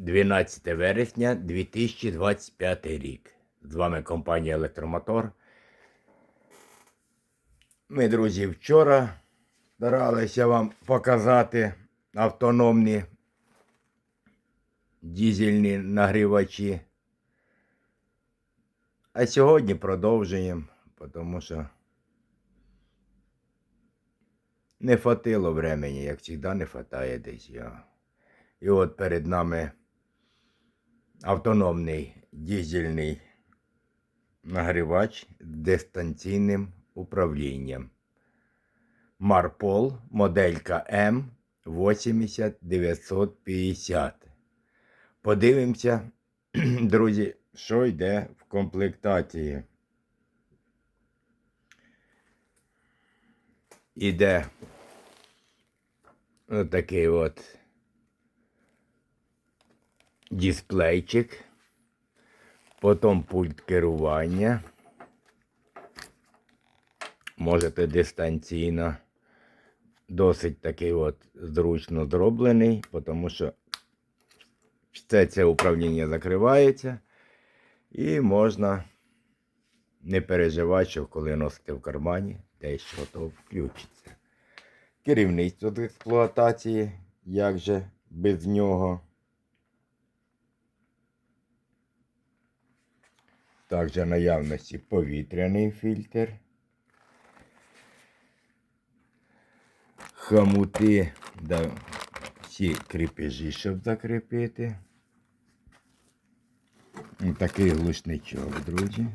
12 вересня 2025 рік. З вами компанія Електромотор. Ми, друзі, вчора старалися вам показати автономні дізельні нагрівачі. А сьогодні продовжуємо, тому що не хватило времени, як завжди не хватає десь його. І от перед нами автономний дизельний нагрівач з дистанційним управлінням. Марпол моделька М80950. Подивимося, друзі, що йде в комплектації. Іде отакий от дисплейчик, потім пульт керування. Можете дистанційно. Досить такий от зручно зроблений, тому що все це управління закривається і можна не переживати, що коли носите в кармані, десь що то включиться. Керівництво з експлуатації, як же без нього. Також наявності повітряний фільтр. Хамути, да, всі кріпежі, щоб закріпити. І Такий глушничок, друзі.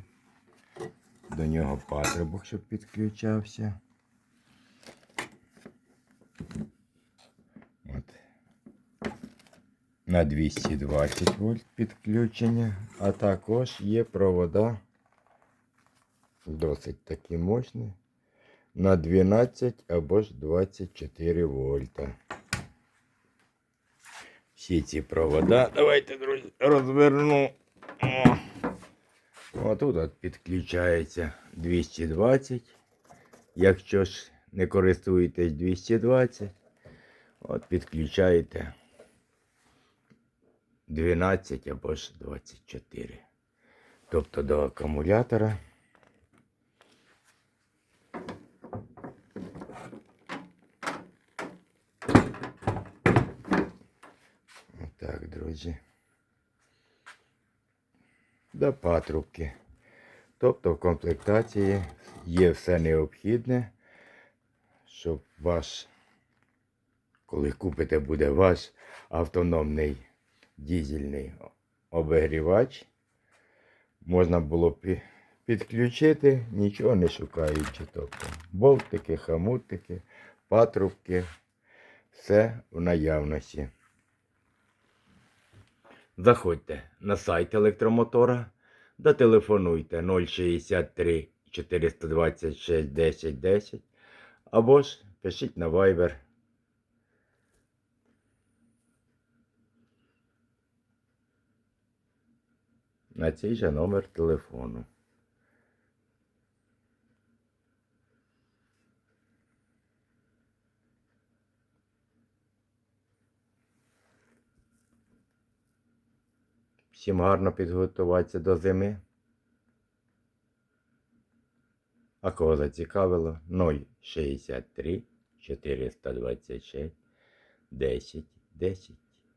До нього патрубок, щоб підключався. На 220 вольт підключення, а також є провода досить такі мощні на 12 або ж 24 вольта. Всі ці провода. Давайте, друзі, розверну. Отут от підключається 220. Якщо ж не користуєтесь 220, от підключаєте 12 або ж 24. Тобто до акумулятора. Отак, друзі. До патрубки. Тобто в комплектації є все необхідне, щоб ваш, коли купите буде ваш автономний дізельний обігрівач, можна було підключити, нічого не шукаючи. Тобто болтики, хамутики, патрубки, все в наявності. Заходьте на сайт електромотора, дотелефонуйте 063 426 10 10 або ж пишіть на Viber. На цей же номер телефону. Всім гарно підготуватися до зими. А кого зацікавило 063 426 10 10.